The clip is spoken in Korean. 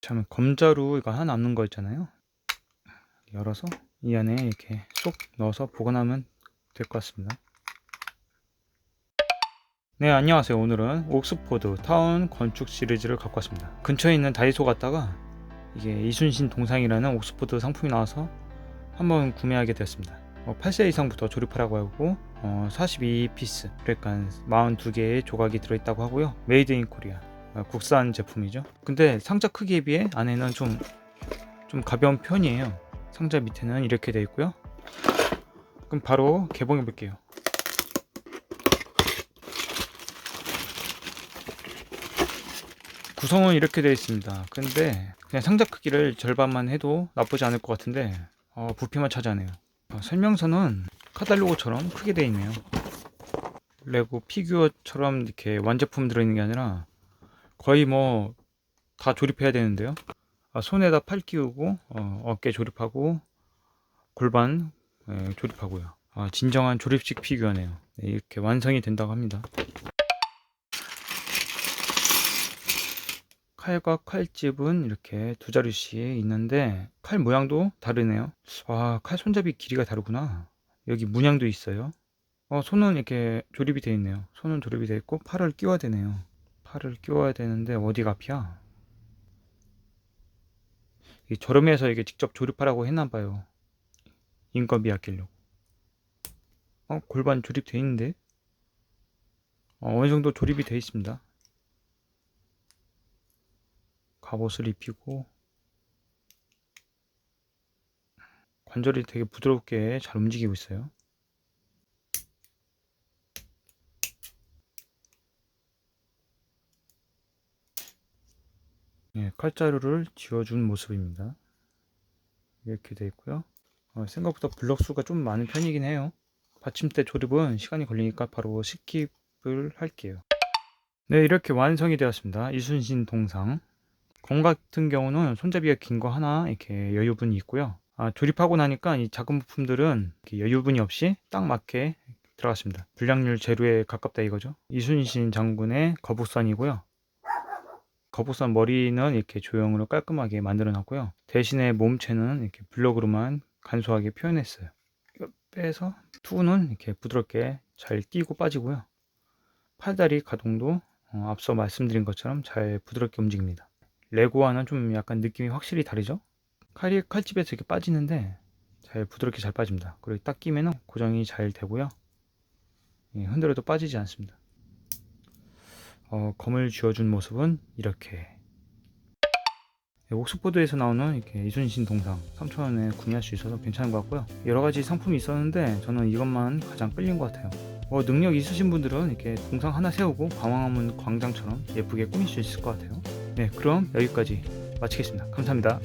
참 검자루 이거 하나 남는 거 있잖아요. 열어서 이 안에 이렇게 쏙 넣어서 보관하면 될 것 같습니다. 네 안녕하세요. 오늘은 옥스포드 타운 건축 시리즈를 갖고 왔습니다. 근처에 있는 다이소 갔다가 이게 이순신 동상이라는 옥스포드 상품이 나와서 한번 구매하게 되었습니다. 어, 8세 이상부터 조립하라고 하고 어, 42피스 그러니까 42개의 조각이 들어있다고 하고요. 메이드 인 코리아. 어, 국산 제품이죠 근데 상자 크기에 비해 안에는 좀, 좀 가벼운 편이에요 상자 밑에는 이렇게 되어 있고요 그럼 바로 개봉해 볼게요 구성은 이렇게 되어 있습니다. 근데 그냥 상자 크기를 절반만 해도 나쁘지 않을 것 같은데 어, 부피만 차지하네요. 어, 설명서는 카탈로그처럼 크게 되어 있네요. 레고 피규어처럼 이렇게 완제품 들어있는 게 아니라 거의 뭐 다 조립해야 되는데요. 아, 손에다 팔 끼우고 어, 깨 조립하고 골반 예, 조립하고요. 아, 진정한 조립식 피규어네요. 네, 이렇게 완성이 된다고 합니다. 칼과 칼집은 이렇게 두 자루씩 있는데 칼 모양도 다르네요. 와, 칼 손잡이 길이가 다르구나. 여기 문양도 있어요. 어, 손은 이렇게 조립이 되어 있네요. 손은 조립이 되어 있고 팔을 끼워야 되네요. 팔을 끼워야 되는데 어디가 앞이야? 이 저렴해서 이게 직접 조립하라고 했나 봐요. 인건비 아끼려고. 어, 골반 조립돼 있는데? 어, 어느 정도 조립이 되어 있습니다. 갑옷을 입히고 관절이 되게 부드럽게 잘 움직이고 있어요. 예, 칼자루를 지워준 모습입니다. 이렇게 되어 있고요. 어, 생각보다 블럭 수가 좀 많은 편이긴 해요. 받침대 조립은 시간이 걸리니까 바로 스킵을 할게요. 네, 이렇게 완성이 되었습니다. 이순신 동상. 검 같은 경우는 손잡이가 긴 거 하나 이렇게 여유분이 있고요. 아, 조립하고 나니까 이 작은 부품들은 여유분이 없이 딱 맞게 들어갔습니다. 불량률 제로에 가깝다 이거죠. 이순신 장군의 거북선이고요. 거북선 머리는 이렇게 조형으로 깔끔하게 만들어 놨고요. 대신에 몸체는 이렇게 블럭으로만 간소하게 표현했어요. 빼서 투는 이렇게 부드럽게 잘 끼고 빠지고요. 팔다리 가동도 어, 앞서 말씀드린 것처럼 잘 부드럽게 움직입니다. 레고와는 좀 약간 느낌이 확실히 다르죠? 칼이 칼집에서 이렇게 빠지는데 잘 부드럽게 잘 빠집니다. 그리고 딱 끼면은 고정이 잘 되고요. 예, 흔들어도 빠지지 않습니다. 어, 검을 쥐어준 모습은 이렇게 예, 옥스포드에서 나오는 이렇게 이순신 동상 3,000원에 구매할 수 있어서 괜찮은 것 같고요. 여러 가지 상품이 있었는데 저는 이것만 가장 끌린 것 같아요. 어, 능력 있으신 분들은 이렇게 동상 하나 세우고 광화문 광장처럼 예쁘게 꾸밀 수 있을 것 같아요. 네, 그럼 여기까지 마치겠습니다. 감사합니다.